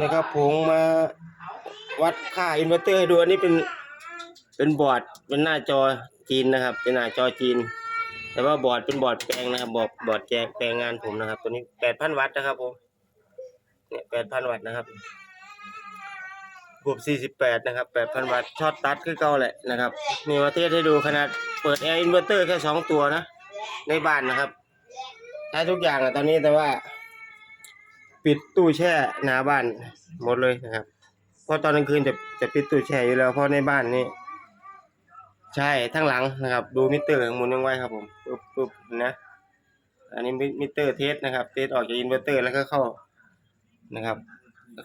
นะครับผมมาวัดค่าอินเวอร์เตอร์ให้ดูอันนี้เป็นเป็นบอร์ดเป็นหน้าจอจีนนะครับ เป็นหน้าจอจีน แต่ว่าบอร์ดเป็นบอร์ดแปลงนะครับ บอร์ดบอร์ดแจกแปลงงานผมนะครับ ตัวนี้แปดพันวัตต์นะครับผมเนี่ยแปดพันวัตต์นะครับบวกสี่สิบแปดนะครับแปดพันวัตต์ช็อตตัดคือเก่าแหละนะครับนี่มาเทสให้ดูขนาดเปิดแอร์อินเวอร์เตอร์แค่สองตัวนะ ในบ้านนะครับใช้ทุกอย่างอะตอนนี้แต่ว่า ปิดตู้แช่หน้าบ้านหมดเลยนะครับ เพราะตอนกลางคืนจะจะปิดตู้แช่อยู่แล้วเพราะในบ้านนี่ใช่ทั้งหลังนะครับ ดูมิเตอร์หมุนยังไว้ครับผมปึ๊บปึ๊บนะ อันนี้มิเตอร์เทสนะครับ เทสออกจากอินเวอร์เตอร์แล้วก็เข้านะครับ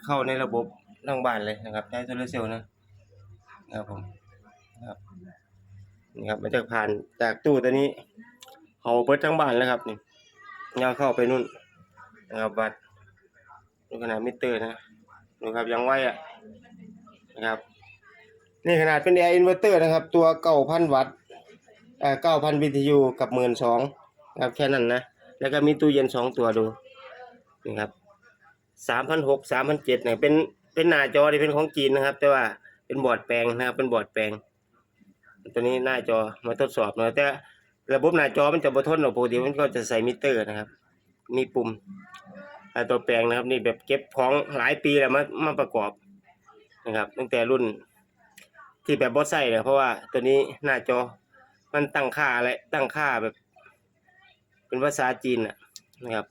เข้าในระบบทั้งบ้านเลยนะครับใช้โซลาร์เซลล์นะนะครับผมนะครับนี่ครับมันจะผ่านจากตู้ตัวนี้เขาเปิดทั้งบ้านแล้วครับนี่ยาวเข้าไปนู่นนะครับบัตร ดูขนาดมิเตอร์นะดูครับยังไวอะนะครับนี่ขนาดเป็นแอร์อินเวอร์เตอร์นะครับ ตัวเก้าพันวัตต์เอ่อเก้าพันบีทียูกับหมื่นสองครับแค่นั้นนะแล้วก็มีตู้เย็นสองตัวดูนี่ครับสามพันหกสามพันเจ็ดเนี่ยเป็นเป็นหน้าจอที่เป็นของจีนนะครับ แต่ว่าเป็นบอร์ดแปลงนะครับเป็นบอร์ดแปลง ตัวนี้หน้าจอมาทดสอบหน่อยแต่ระบบหน้าจอมันจะบ่ทนหรอกปกติมันก็จะใส่มิเตอร์นะครับ มีปุ่ม ตัวแปลงนะครับ นี่แบบเก็บของหลายปีแล้วมามาประกอบนะครับ ตั้งแต่รุ่นที่แบบบอสไซเนี่ยเพราะว่าตัวนี้หน้าจอมันตั้งค่าอะไรตั้งค่าแบบ เป็นภาษาจีนนะครับ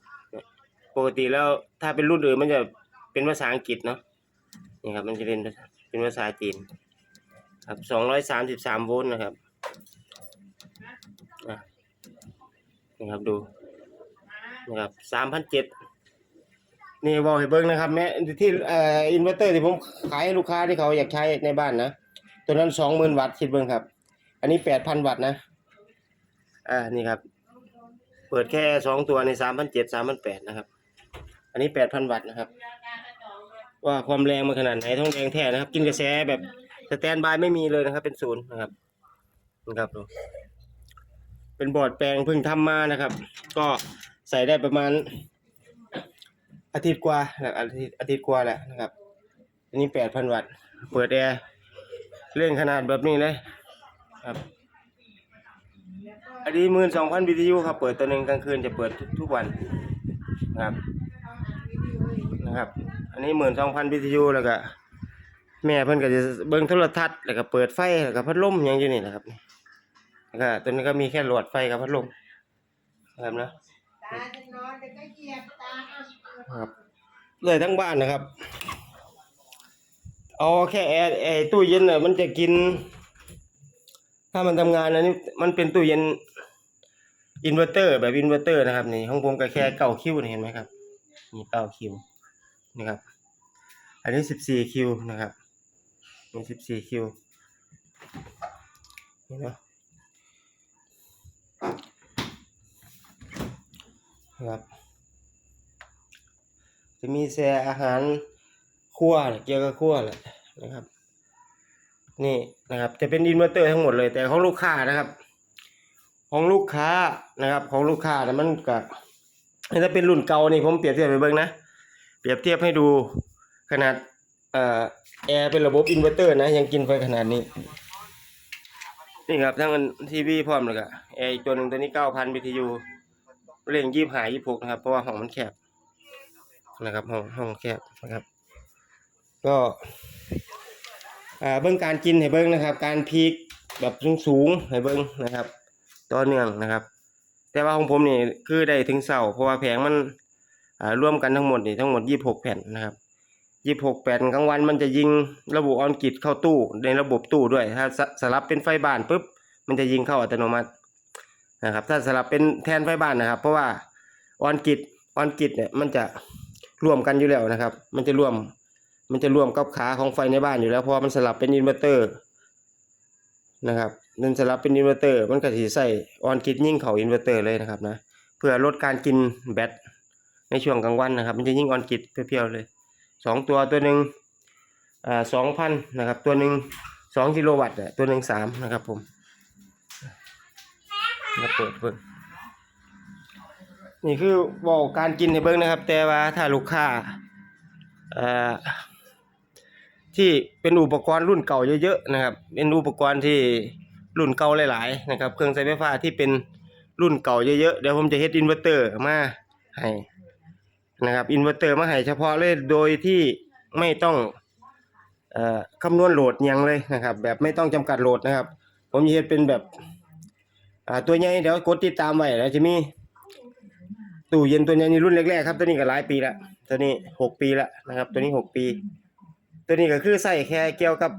ปกติแล้วถ้าเป็นรุ่นอื่นมันจะเป็นภาษาอังกฤษเนาะนี่ครับมันจะเป็นเป็นภาษาจีน ครับสองร้อยสามสิบสามโวลต์นะครับอะนะครับดูนะครับสามพันเจ็ด นี่บอกให้เบิ้งนะครับแม่ที่เอ่ออินเวอร์เตอร์ที่ผมขายให้ลูกค้าที่เขาอยากใช้ในบ้านนะ ตัวนั้นสองหมื่นวัตต์คิดเบิ้งครับ อันนี้แปดพันวัตต์นะ อ่านี่ครับ เปิดแค่สองตัวในสามพันเจ็ดสามพันแปดนะครับ อันนี้แปดพันวัตต์นะครับ ว่าความแรงมันขนาดไหนท้องแดงแท้นะครับ กินกระแสแบบสแตนบายไม่มีเลยนะครับ เป็นศูนย์นะครับนะครับดูเป็นบอร์ดแปลงเพิ่งทำมานะครับ ก็ใส่ได้ประมาณ อาทิตย์กว่านะอาทิตย์อาทิตย์กว่าแหละนะครับ อันนี้แปดพันวัตต์ เปิดแอร์เร่งขนาดแบบนี้เลยครับ อันนี้หมื่นสองพันวิทยุครับ เปิดตัวหนึ่งกลางคืนจะเปิดทุกวันนะครับ นะครับ อันนี้หมื่นสองพันวิทยุแล้วก็แม่เพิ่นก็จะเบิ่งโทรทัศน์แล้วก็เปิดไฟแล้วก็พัดลมอย่างอยู่นี่นะครับแล้วก็ตัวนี้ก็มีแค่หลอดไฟกับพัดลมนะครับนะ ครับเลยทั้งบ้านนะครับ เอาแค่แอร์ไอ้ตู้เย็นน่ะมันจะกิน ถ้ามันทำงานอันนี้มันเป็นตู้เย็นอินเวอร์เตอร์ แบบอินเวอร์เตอร์นะครับนี่ของผมก็แค่เก้าคิวเห็นไหมครับนี่เก้าคิวนี่ครับ อันนี้สิบสี่คิวนะครับนี่สิบสี่คิวนี่เนาะนะครับ จะมีแซ่อาหารครัวเกี่ยวกับครัวแหละนะครับ นี่นะครับ จะเป็นอินเวอร์เตอร์ทั้งหมดเลย แต่ของลูกค้านะครับ ของลูกค้านะครับ ของลูกค้านะมันกับถ้าเป็นรุ่นเก่านี่ผมเปรียบเทียบไปเบิ่งนะเปรียบเทียบให้ดูขนาดเอ่อแอร์เป็นระบบอินเวอร์เตอร์นะ ยังกินไฟขนาดนี้ นี่ครับทั้งทีวีพร้อมเลยก็แอร์อีกตัวหนึ่งตัวนี้เก้าพันบีทียูเร่งยี่บหายี่หกนะครับ เพราะว่าห้องมันแคบ นะครับ ห้องห้องแคบนะครับ ก็เบื้องการกินให้เบิ้งนะครับ การพีกแบบสูงๆให้เบิ้งนะครับต่อเนื่องนะครับ แต่ว่าของผมนี่คือได้ถึงเสาเพราะว่าแผงมันร่วมกันทั้งหมดนี่ทั้งหมดยี่หกแผ่นนะครับยี่หกแผ่นกลางวันมันจะยิงระบบออนกิตเข้าตู้ในระบบตู้ด้วย ถ้าสสลับเป็นไฟบ้านปุ๊บมันจะยิงเข้าอัตโนมัตินะครับ ถ้าสลับเป็นแทนไฟบ้านนะครับ เพราะว่าออนกิตออนกิตเนี่ยมันจะ ร่วมกันอยู่แล้วนะครับ มันจะร่วม มันจะร่วมกับขาของไฟในบ้านอยู่แล้วเพราะมันสลับเป็นอินเวอร์เตอร์นะครับมันสลับเป็นอินเวอร์เตอร์มันก็สิใส่ออนกิดยิ่งเขาอินเวอร์เตอร์เลยนะครับนะเพื่อลดการกินแบตในช่วงกลางวันนะครับ มันจะยิ่งออนกิดเพียวๆเลยสองตัวตัวหนึ่งอ่าสองพันนะครับ ตัวหนึ่งสองกิโลวัตต์อะตัวหนึ่งสามนะครับผมมาเปิดเบิ่ นี่คือบอกการกินให้เบิ่งนะครับ แต่ว่าถ้าลูกค้าอ่อที่เป็นอุปกรณ์รุ่นเก่าเยอะๆนะครับ เป็นอุปกรณ์ที่รุ่นเก่าหลายๆนะครับ เครื่องใช้ไฟฟ้าที่เป็นรุ่นเก่าเยอะๆเดี๋ยวผมจะเฮ็ดอินเวอร์เตอร์มาให้นะครับอินเวอร์เตอร์มาให้เฉพาะเลยโดยที่ไม่ต้องเอ่อคำนวณโหลดยังเลยนะครับ แบบไม่ต้องจำกัดโหลดนะครับ ผมจะเฮ็ดเป็นแบบอ่าตัวใหญ่เดี๋ยวกดติดตามไว้แล้วจะมี ตู้เย็นตัวนี้นี่รุ่นแรกๆครับ ตัวนี้ก็หลายปีละตัวนี้หกปีละนะครับ ตัวนี้หกปี ตัวนี้ก็คือใส่แค่เกี่ยวกับ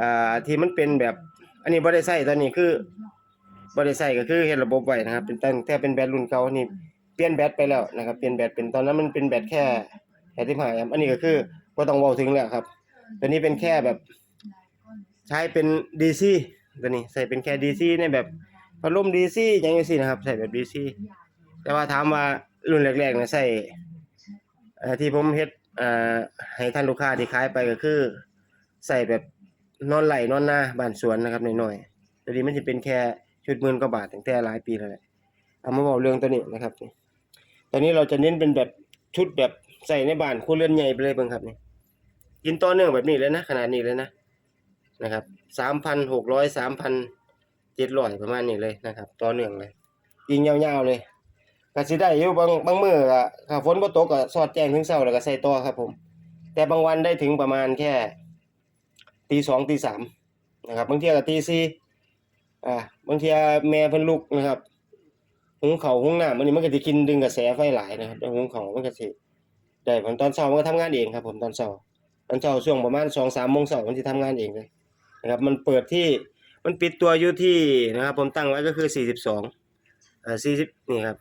อ่าที่มันเป็นแบบ อันนี้บ่ได้ใส่ตัวนี้คือบ่ได้ใส่ก็คือเฮ็ดระบบไว้นะครับ เป็นตั้งแต่เป็นแบตรุ่นเก่านี่เปลี่ยนแบตไปแล้วนะครับเปลี่ยนแบตเป็นตอนนั้นมันเป็นแบตแค่85แอมป์อันนี้ก็คือบ่ต้องเว้าถึงแล้วครับ ตัวนี้เป็นแค่แบบใช้เป็น DC ตัวนี้ใส่เป็นแค่ DC ในแบบพัดลม DC อย่างจังซี่นะครับ ใส่แบบ DC แต่ว่าถามว่ารุ่นแรกๆเนี่ยใส่ที่ผมเฮ็ดให้ท่านลูกค้าที่ขายไปก็คือ ใส่แบบนอนไหลนอนหน้าบ้านสวนนะครับน้อยๆตัวนี้มันจะเป็นแค่ชุดหมื่นกว่าบาทตั้งแต่หลายปีแล้วแหละเอามาบอกเรื่องตัวนี้นะครับตอนนี้เราจะเน้นเป็นแบบชุดแบบใส่ในบ้านครัวเรือนใหญ่ไปเลยเบิ่งครับนี่กินต่อเนื่องแบบนี้เลยนะขนาดนี้เลยนะนะครับ3,600 3,700ประมาณนี้เลยนะครับ ต่อเนื่องเลยยิงยาวๆเลย ก็สิได้อยู่บางบางมื้อก็ถ้าฝนบ่ตกก็สอดแจ้งถึงเช้าแล้วก็ใส่ต่อครับผม แต่บางวันได้ถึงประมาณแค่ตีสองตีสามนะครับบางเที่ยก็ตีสี่อ่าบางเที่ยแม่เพิ่นลุกนะครับหุงข้าวหุงน้ำอันนี้มันก็สิกินดึงกระแสไฟหลายนะครับหุงข้าวมันก็สิได้ผมตอนเช้ามันก็ทำงานเองครับ ผมตอนเช้าตอนเช้าช่วงประมาณ2-3โมงเช้ามันสิทำงานเองเลยนะครับ มันเปิดที่มันปิดตัวอยู่ที่นะครับ ผมตั้งไว้ก็คือ42อ่า40นี่ครับ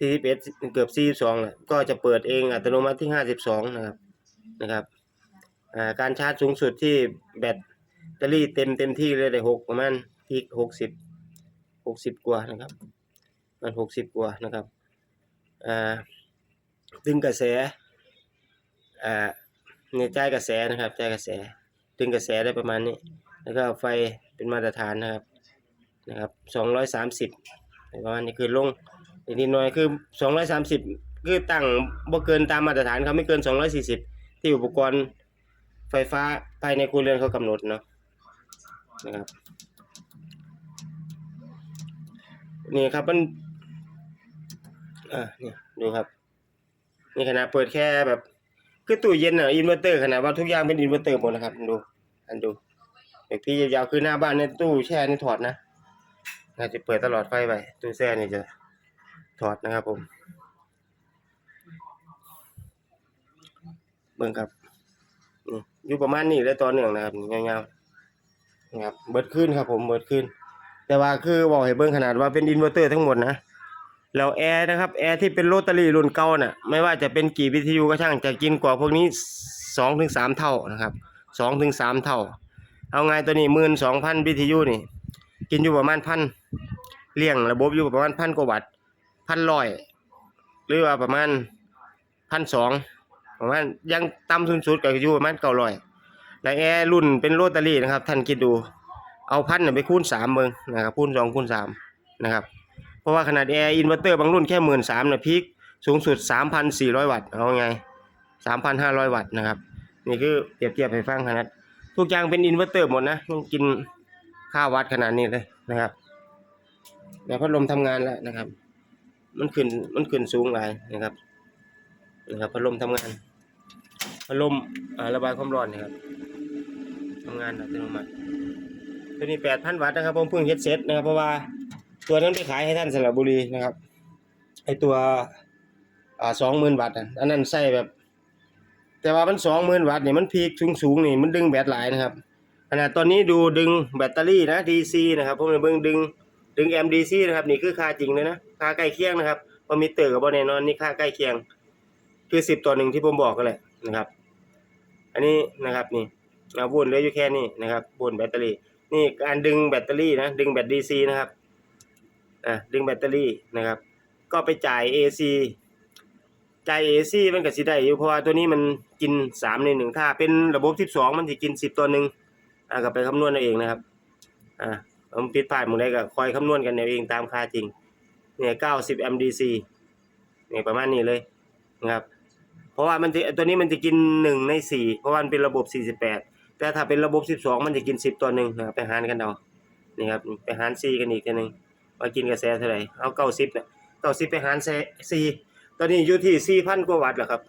41เกือบ42น่ะก็จะเปิดเองอัตโนมัติที่52นะครับนะครับการชาร์จสูงสุดที่แบตเตอรี่เต็มเต็มที่เลยได้6ประมาณพีค60 60กว่านะครับมัน60กว่านะครับดึงกระแสอ่าเนี่ยจ่ายกระแสนะครับจ่ายกระแส ดึงกระแสได้ประมาณนี้ แล้วก็ไฟเป็นมาตรฐานนะครับนะครับ230ประมาณนี้คือลง นิดหน่อยคือ 230 คือตั้งบ่เกินตามมาตรฐานเขาไม่เกิน 240 ที่อุปกรณ์ไฟฟ้าภายในครัวเรือนเขากำหนดเนาะนะครับนี่ครับมันอ่านี่ดูครับนี่ขนาดเปิดแค่แบบคือตู้เย็นอะอินเวอร์เตอร์ขนาดว่าทุกอย่างเป็นอินเวอร์เตอร์หมดนะครับดูอันดูเด็กพี่ยาวๆคือหน้าบ้านในตู้แช่นี่ถอดนะน่าจะเปิดตลอดไฟไปตู้แช่นี่จะ ถอดนะครับผม เบิ่งครับอยู่ประมาณนี้เลยต่อเนื่งนะครับนี่ยาๆนะครับ เบิดขึ้นครับ ผมเบิดขึ้น แต่ว่าคือบอกให้เบิ่งขนาดว่าเป็นอินเวอร์เตอร์ทั้งหมดนะแล้วแอร์นะครับแอร์ที่เป็นโรตารี่รุ่นเก่าน่ะไม่ว่าจะเป็นกี่วิทยุก็ช่างจะกินกว่าพวกนี้สองถึงสามเท่านะครับสองถึงสามเท่า เอาไงตัวนี้หมื่นสองพันวิทยุนี่ กินอยู่ประมาณพันเลี้ยงระบบอยู่ประมาณพันกว่าวัตต์ พันร้อยหรือว่าประมาณพันสองประมาณยังต่ำสุดสุดก็อยู่ประมาณเก้าร้อยแล้วแอร์รุ่นเป็นโรตารี่นะครับ ท่านคิดดูเอาพันน่ะไปคูณสามเบิ่งนะครับคูณสองคูณสามนะครับเพราะว่าขนาดแอร์อินเวอร์เตอร์บางรุ่นแค่หมื่นสามนะพีคสูงสุดสามพันสี่ร้อยวัตต์เอาไงสามพันห้าร้อยวัตต์นะครับ นี่คือเปรียบเทียบให้ฟังขนาด ทุกอย่างเป็นอินเวอร์เตอร์หมดนะมันกินค่าวัตต์ขนาดนี้เลยนะครับ แล้วพัดลมทำงานแล้วนะครับ มันขึ้นมันขึ้นสูงหลายนะครับนะครับพัดลมทำงานพัดลมอ่าระบายความร้อนนะครับทำงานอัตโนมัติตัวนี้แปดพันวัตต์นะครับผมเพิ่งเฮ็ดเสร็จนะครับ เพราะว่าตัวนั้นไปขายให้ท่านสระบุรีนะครับไอตัวอ่าสองหมื่นวัตต์อันนั้นใส่แบบ แต่ว่ามันสองหมื่นวัตต์นี่ยมันพีคสูงสูงๆนี่มันดึงแบตหลายนะครับขนาดตอนนี้ดูดึงแบตเตอรี่นะ DC นะครับผมเบิ่งดึงดึง MDC นะครับนี่คือค่าจริงเลยนะ ค่าใกล้เคียงนะครับพอมิเตอร์กับบ่แน่นอนนี่ค่าใกล้เคียง คือ10ต่อหนึ่งที่ผมบอกกันแหละนะครับ อันนี้นะครับนี่เอาวนเหลืออยู่แค่นี้นะครับวนแบตเตอรี่ นี่การดึงแบตเตอรี่นะดึงแบต DC นะครับอะดึงแบตเตอรี่นะครับ ก็ไปจ่าย AC จ่าย AC มันก็สิได้อยู่เพราะว่าตัวนี้มันกิน3ใน1ถ้าเป็นระบบ12มันสิกิน10ต่อหนึ่งอะก็ไปคำนวณเอาเองนะครับอ่าผมผิดพลาดหมึงได้ก็คอยคำนวณกันเอาเองตามค่าจริง เนี่ย90 MDC เนี่ยประมาณนี้เลยนะครับ เพราะว่ามันจะตัวนี้มันจะกินหนึ่งในสี่เพราะว่ามันเป็นระบบสี่สิบแปดแต่ถ้าเป็นระบบสิบสองมันจะกินสิบตัวหนึ่งนะครับไปหารกันเอานี่ครับไปหารสี่กันอีกทีหนึ่งว่ากินกระแสเท่าไหร่เอาเก้าสิบเนี่ยเก้าสิบไปหารสี่ตอนนี้อยู่ที่สี่พันกว่าวัตต์แล้วครับ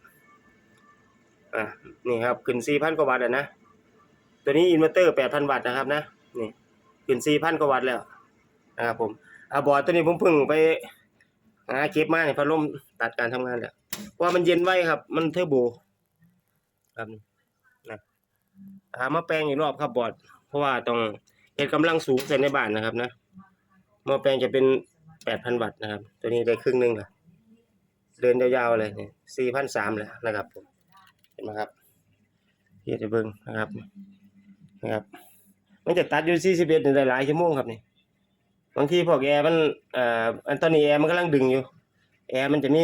อ่านี่ครับขึ้นสี่พันกว่าวัตต์แล้วนะตัวนี้อินเวอร์เตอร์แปดพันวัตต์นะครับนะนี่ขึ้นสี่พันกว่าวัตต์แล้วนะครับผม อ่าบอร์ดตัวนี้ผมเพิ่งไปหาเก็บมาในพัดลมตัดการทำงานแล้วเพราะว่ามันเย็นไว้ครับ มันเทอร์โบครับนะหามาแปลงอีกรอบครับบอร์ดเพราะว่าต้องเห็นกำลังสูงใส่ในบ้านนะครับนะมาแปลงจะเป็นแปดพันวัตต์นะครับ ตัวนี้ได้ครึ่งหนึงละเดินยาวๆเลยสี่พันสามเลยนะครับผมเห็นไหมครับเฮียจะเบิ้งนะครับนะครับ มันจะตัดอยู่สี่สิบเอ็ดหลายชั่วโมงครับนี่ บางทีพวกแอร์มันเอ่ออันตอนนี้แอร์มันกำลังดึงอยู่ แอร์มันจะมี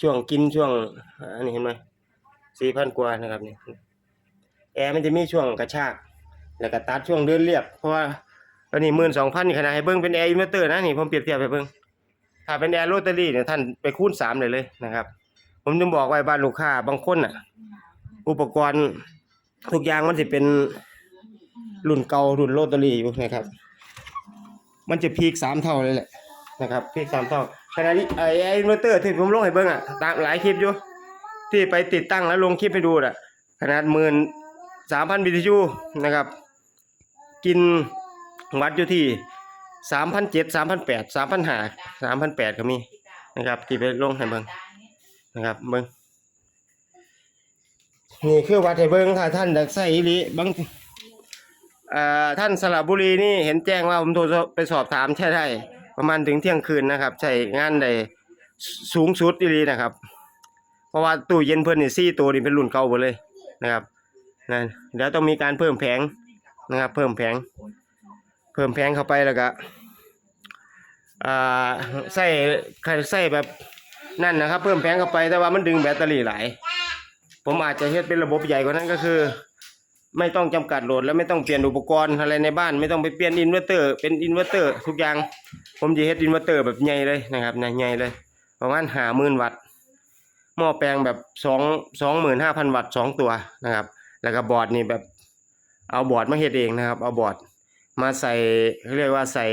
ช่วงกินช่วงอันนี้เห็นไหมสี่พันกว่านะครับนี่แอร์มันจะมีช่วงกระชาก แล้วก็ตัดช่วงเดินเรียบ เพราะว่าตอนนี้หมื่นสองพันขนาดให้เบิ้งเป็นแอร์อินเวอร์เตอร์นะนี่ผมเปรียบเทียบให้เบิ้งถ้าเป็นแอร์โรตารี่เนี่ยท่านไปคูณสามเลยเลยนะครับ ผมจึงบอกไว้บ้านลูกค้าบางคนอะ อุปกรณ์ทุกอย่างมันจะเป็นรุ่นเก่ารุ่นโรตารี่อยู่นะครับ มันจะพีคสามเท่าเลยแหละนะครับพีคสามเท่าขณะนี้ไอ้ไอ้อินเวอร์เตอร์ที่ผมลงให้เบิ่งอะตามหลายคลิปอยู่ที่ไปติดตั้งแล้วลงคลิปให้ดูอะขนาดหมื่นสามพันบิทูนะครับ กินวัดอยู่ที่สามพันเจ็ดสามพันแปดสามพันห้าสามพันแปดก็มีนะครับ ที่ไปลงให้เบิ่งนะครับเบิ่งนี่คือวัดให้เบิ่งถ้าท่านอยากใส่อีหลีบาง ท่านสระบุรีนี่เห็นแจ้งว่าผมโทรไปสอบถามใช่ได้ประมาณถึงเที่ยงคืนนะครับ ใช้งานได้สูงสุดอีหลีนะครับ เพราะว่าตู้เย็นเพิ่นนี่ซี่ตัวนี่เป็นรุ่นเก่าหมดเลยนะครับนะเดี๋ยวต้องมีการเพิ่มแผงนะครับ เพิ่มแผง เพิ่มแผงเข้าไปแล้วก็อ่ใส่ใส่แบบนั่นนะครับ เพิ่มแผงเข้าไปแต่ว่ามันดึงแบตเตอรี่หลายผมอาจจะเฮ็ดเป็นระบบใหญ่กว่านั้นก็คือ ไม่ต้องจำกัดโหลดและไม่ต้องเปลี่ยนอุปกรณ์อะไรในบ้านไม่ต้องไปเปลี่ยนอินเวอร์เตอร์เป็นอินเวอร์เตอร์ทุกอย่าง ผมจะเฮ็ดอินเวอร์เตอร์แบบใหญ่เลยนะครับนะใหญ่เลยประมาณห้าหมื่นวัตต์หม้อแปลงแบบสองสองหมื่นห้าพันวัตต์สองตัวนะครับ แล้วก็บอร์ดนี่แบบเอาบอร์ดมาเฮ็ดเองนะครับ เอาบอร์ดมาใส่เขาเรียกว่าใส่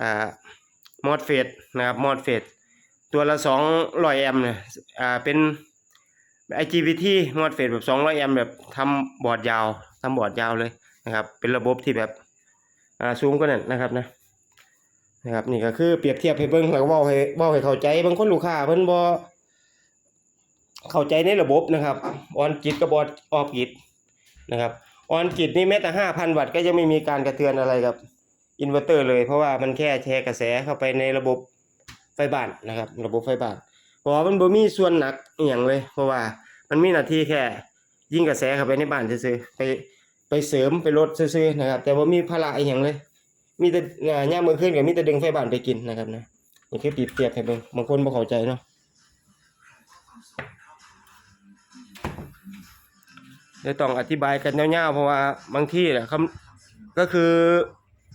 อ่ามอดเฟสนะครับมอดเฟสตัวละสองร้อยแอมป์เนี่ยอ่าเป็น IGBT มอดเฟสแบบ200แอมป์แบบทำบอร์ดยาวทำบอร์ดยาวเลยนะครับ เป็นระบบที่แบบอ่าสูงกว่านั้นนะครับนะนะครับนี่ก็คือเปรียบเทียบให้เบิ่งแล้วก็เว้าให้เว้าให้เข้าใจบางคนลูกค้าเพิ่นบ่เข้าใจในระบบนะครับออนกิตกับบอร์ดออฟกิตนะครับออนกิตนี่แม้แต่5,000วัตต์ก็ยังไม่มีการกระเทือนอะไรกับอินเวอร์เตอร์เลย เพราะว่ามันแค่แชร์กระแสเข้าไปในระบบไฟบ้านนะครับ ระบบไฟบ้านเพราะมันบ่มีส่วนหนักอย่างเลยเพราะว่า มันมีหน้าที่แค่ ยิงกระแสเข้าไปในบ้านซื่อไปไปเสริมไปลดซื่อนะครับ แต่ว่ามีภาระอย่างเลย มีแต่อ่าย่ามมื้อคืนก็มีแต่ดึงไฟบ้านไปกินนะครับนะนี่คือเปรียบเทียบให้เบิ่งบางคนบ่เข้าใจเนาะเดี๋ยวต้องอธิบายกันยาวๆเพราะว่าบางที่น่ะคำก็คือ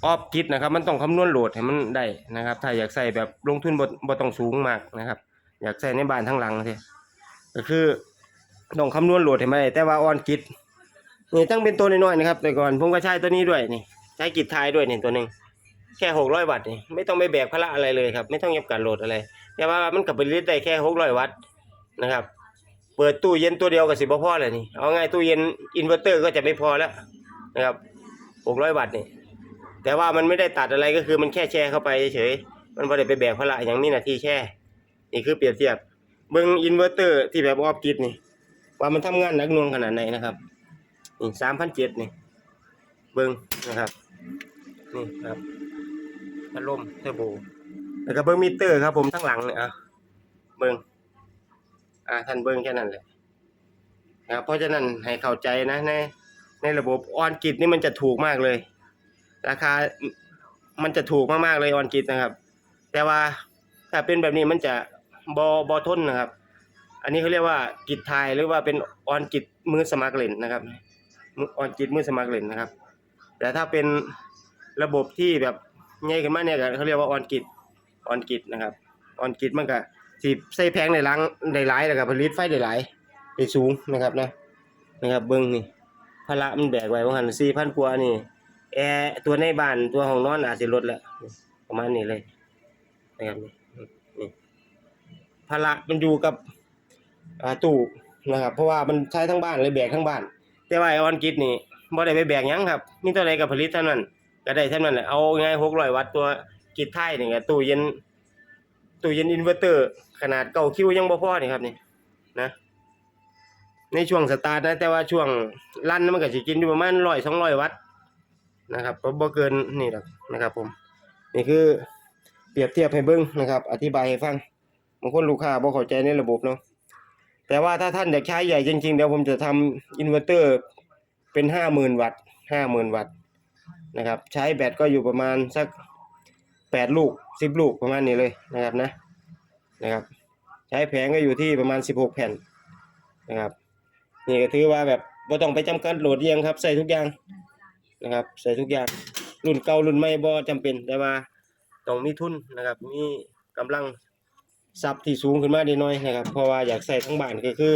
ออฟกิตนะครับ มันต้องคำนวณโหลดให้มันได้นะครับ ถ้าอยากใส่แบบลงทุนบ่บ่ต้องสูงมากนะครับ อยากใส่ในบ้านทั้งหลังใช่ก็คือ ต้องคำนวณโหลดให้มันได้แต่ว่าออนกิตนี่ตั้งเป็นตัวน้อยๆนะครับแต่ก่อนผมก็ใช้ตัวนี้ด้วยนี่ใช้กิจทายด้วยนี่ตัวหนึ่งแค่หกร้อยวัตต์นี่ไม่ต้องไปแบกภาระอะไรเลยครับ ไม่ต้องยับการโหลดอะไรแต่ว่ามันกับผลิตได้แค่หกร้อยวัตต์นะครับ เปิดตู้เย็นตัวเดียวกับสิบพ่อเลยนี่เอาง่ายตู้เย็นอินเวอร์เตอร์ก็จะไม่พอแล้วนะครับหกร้อยวัตต์นี่แต่ว่ามันไม่ได้ตัดอะไรก็คือมันแค่แช่เข้าไปเฉยๆมันไม่ได้ไปแบกภาระอย่างมีหน้าที่แช่ นี่คือเปรียบเทียบเบิ่งอินเวอร์เตอร์ที่แบบออฟกิดนี่ ว่ามันทำงานหนักหน่วงขนาดไหนนะครับนี่สามพันเจ็ดนี่ เบิ่งนะครับ นี่ครับพัดลมเทอร์โบ แล้วก็เบิ่งมิเตอร์ครับ ผมทั้งหลังเนี่ยอะเบิ่งอ่าท่านเบิ่งแค่นั้นแหละนะครับเพราะฉะนั้นให้เข้าใจนะในในระบบออนกิดนี่มันจะถูกมากเลย ราคามันจะถูกมากๆเลยออนกิดนะครับ แต่ว่าถ้าเป็นแบบนี้มันจะบอบอทนนะครับ อันนี้เขาเรียกว่ากิจไทยหรือว่าเป็นออนกิจมือสมัครเล่นนะครับออนกิจมือสมัครเล่นนะครับ แต่ถ้าเป็นระบบที่แบบใหญ่ขึ้นมาเนี่ยเขาเรียกว่าออนกิจออนกิจนะครับออนกิจมันก็สิใส่แพงได้หลังได้หลายแล้วก็ผลิตไฟได้หลายได้สูงนะครับนะนะครับเบิ่งนี่ภาระมันแบกไว้ว่าหั่น4,000กว่านี่แอร์ตัวในบ้านตัวห้องนอนอาจสิลดแล้วประมาณนี้เลยนะครับนี่นี่ภาระมันอยู่กับ ตู้นะครับ เพราะว่ามันใช้ทั้งบ้านเลยแบกทั้งบ้าน แต่ว่าไอออนกิดนี่บ่ได้ไปแบกยังครับมีเท่าใดก็ผลิตเท่านั้นก็ได้เท่านั้นแหละเอาง่าย600วัตต์ตัวกิดไทยนี่ก็ตู้เย็นตู้เย็นอินเวอร์เตอร์ ขนาดเก่าคิวยังบ่พอนี่ครับนี่นะในช่วงสตาร์ทนะแต่ว่าช่วงลั่นมันก็สิกินอยู่ประมาณ100 200วัตต์นะครับก็บ่เกินนี่หรอกนะครับ ผม นี่คือเปรียบเทียบให้เบิ่งนะครับ อธิบายให้ฟังบางคนลูกค้าบ่เข้าใจในระบบเนาะ แต่ว่าถ้าท่านอยากใช้ใหญ่จริงๆ เดี๋ยวผมจะทำอินเวอร์เตอร์เป็น50,000วัตต์50,000วัตต์นะครับ ใช้แบตก็อยู่ประมาณสัก8ลูก10ลูกประมาณนี้เลยนะครับนะนะครับ ใช้แผงก็อยู่ที่ประมาณ16แผ่นนะครับ นี่ก็ถือว่าแบบบ่ต้องไปจำกัดโหลดเรียงครับ ใส่ทุกอย่างนะครับ ใส่ทุกอย่างรุ่นเก่ารุ่นใหม่บ่จำเป็นแต่ว่าต้องมีทุนนะครับ มีกำลัง ทรัพย์ที่สูงขึ้นมานิดหน่อยนะครับ เพราะว่าอยากใส่ทั้งบ้านก็คือ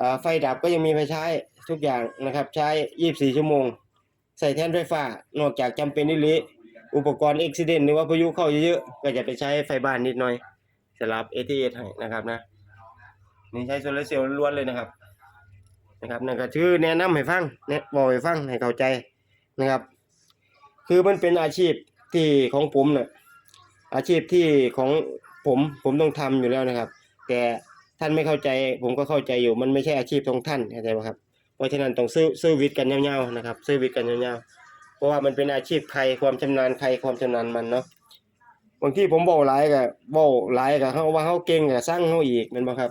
อไฟดับก็ยังมีไฟใช้ทุกอย่างนะครับ ใช้ 24 ชั่วโมง ใส่แทนไฟฟ้า นอกจากจำเป็นนิลิอุปกรณ์อุบิเหตุหรือว่าพายุเข้าเยอะๆ ก็จะไปใช้ไฟบ้านนิดหน่อยสลับ ATS ให้นะครับนะนี่ใช้โซลาร์เซลล์ล้วนเลยนะครับ นะครับนั่นก็คือแนะนำให้ฟังแนะบอกให้ฟังให้เข้าใจนะครับ คือมันเป็นอาชีพที่ของผมเนี่ยอาชีพที่ของ ผมผมต้องทำอยู่แล้วนะครับ แต่ท่านไม่เข้าใจ ผมก็เข้าใจอยู่มันไม่ใช่อาชีพของท่านเข้าใจไหมครับ เพราะฉะนั้นต้องซื้อซื้อวิทย์กันยาๆนะครับ ซื้อวิทย์กันยาๆเพราะว่ามันเป็นอาชีพใครความชำนาญใครความชำนาญมันเนาะบางที่ผมบอกหลายก็บอกหลายก็เฮาว่าเฮาเก่งก็สร้างเฮาอีกแม่นบ่ครับ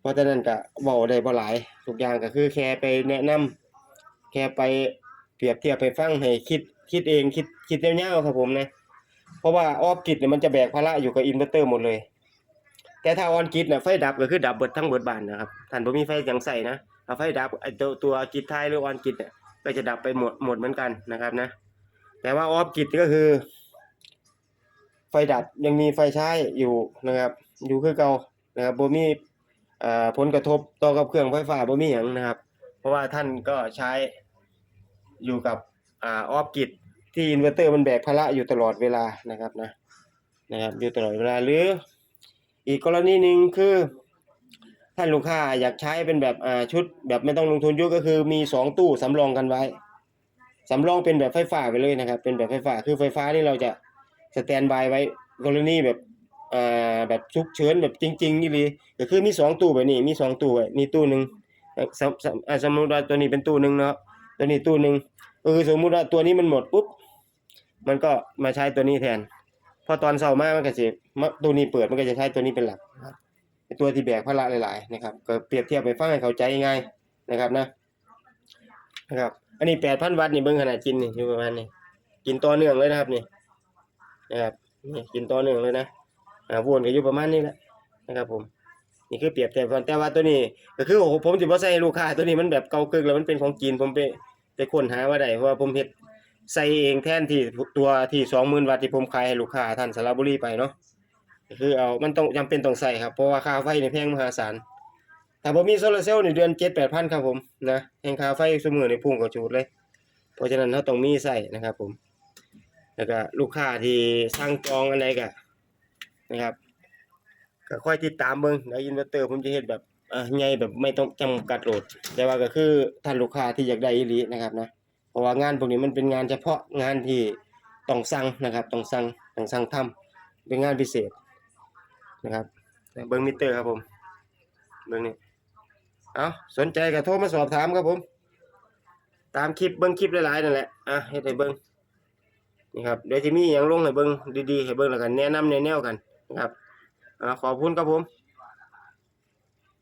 เพราะฉะนั้นก็เว้าได้บ่หลายทุกอย่างก็คือแค่ไปแนะนำแค่ไปเปรียบเทียบให้ฟังให้คิดคิดเองคิดคิดยาวๆครับผมนะ เพราะว่าออฟกิจเนี่ยมันจะแบกภาระอยู่กับอินเวอร์เตอร์หมดเลย แต่ถ้าออนกิจเนี่ยไฟดับก็คือดับเบิดทั้งเบิดบ้านนะครับท่านบ่มีไฟยังใส่นะเอาไฟดับไอตัวตัวกิจท้ายหรือออนกิจเนี่ยก็จะดับไปหมดหมดเหมือนกันนะครับนะ แต่ว่าออฟกิจก็คือ ไฟดับยังมีไฟใช้อยู่นะครับ อยู่คือเก่านะครับบ่มีอ่อผลกระทบต่อกับเครื่องไฟฟ้าบ่มีหยังนะครับ เพราะว่าท่านก็ใช้อยู่กับออฟกิจ ที่อินเวอร์เตอร์มันแบกภาระอยู่ตลอดเวลานะครับนะนะครับอยู่ตลอดเวลาหรือ อีกกรณีหนึ่งคือท่านลูกค้าอยากใช้เป็นแบบอ่าชุดแบบไม่ต้องลงทุนเยอะก็คือมีสองตู้สำรองกันไว้สำรองเป็นแบบไฟฟ้าไปเลยนะครับ เป็นแบบไฟฟ้าคือไฟฟ้านี่เราจะสแตนบายไว้กรณีแบบอ่าแบบฉุกเฉินแบบจริงๆนี่เลยก็คือมีสองตู้แบบนี้มีสองตู้ไว้นี่ตู้หนึ่งสมสมสมมติว่าตัวนี้เป็นตู้หนึ่งเนาะตัวนี้ตู้หนึ่งก็คือสมมุติว่าตัวนี้มันหมดปุ๊บ มันก็มาใช้ตัวนี้แทน พอตอนเช้ามากมันก็สิมาตัวนี้เปิดมันก็จะใช้ตัวนี้เป็นหลักตัวที่แบกภาระหลาย ๆ นะครับ ก็เปรียบเทียบไปฟังให้เข้าใจง่ายนะครับนะนะครับ อันนี้8,000วัตต์นี่เบิ่งขนาดกินนี่อยู่ประมาณนี้กินต่อเนื่องเลยนะครับนี่นะครับนี่กินต่อเนื่องเลยนะอ่าวนก็อยู่ประมาณนี้แหละนะครับ ผม นี่คือเปรียบเทียบกันแต่ว่าตัวนี้ ก็คือโอ้ผมสิบ่ใส่ให้ลูกค้าตัวนี้มันแบบเก่ากึกแล้วมันเป็นของจีนผมไปไปค้นหามาได้เพราะว่าผมเฮ็ด ใส่เองแทนที่ตัวที่สองหมื่นวัตที่ผมขายให้ลูกค้าท่านสระบุรีไปเนาะคือเอามันต้องจำเป็นต้องใส่ครับ เพราะว่าค่าไฟในแพงมหาศาลถ้าบ่มีโซลาร์เซลล์ในเดือน7-8,000ครับผมนะแห่งค่าไฟซุมื้อนี่พุ่งกระจูดเลย เพราะฉะนั้นเราต้องมีใส่นะครับผมแล้วก็ลูกค้าที่สั่งจองอันใดก็นะครับก็ค่อยติดตามเบิ่งแล้วอินเวอร์เตอร์ผมจะเฮ็ดแบบอ่าใหญ่แบบไม่ต้องจำกัดโหลดแต่ว่าก็คือท่านลูกค้าที่อยากได้อีหลีนะครับนะ เพราะว่างานพวกนี้มันเป็นงานเฉพาะงานที่ต้องสั่งนะครับต้องสั่งต้องสั่งทำเป็นงานพิเศษนะครับเบิ้งมิเตอร์ครับผมเบิ้งนี่เอาสนใจก็โทรมาสอบถามครับผม ตามคลิปเบิ้งคลิปหลายๆนั่นแหละอะให้ได้เบิ้งนี่ครับเดี๋ยวจะมีอย่างลงให้เบิ้งดีๆให้เบิ้งแล้วกันแนะนำแนวๆกันนะครับอ่าขอบคุณครับผม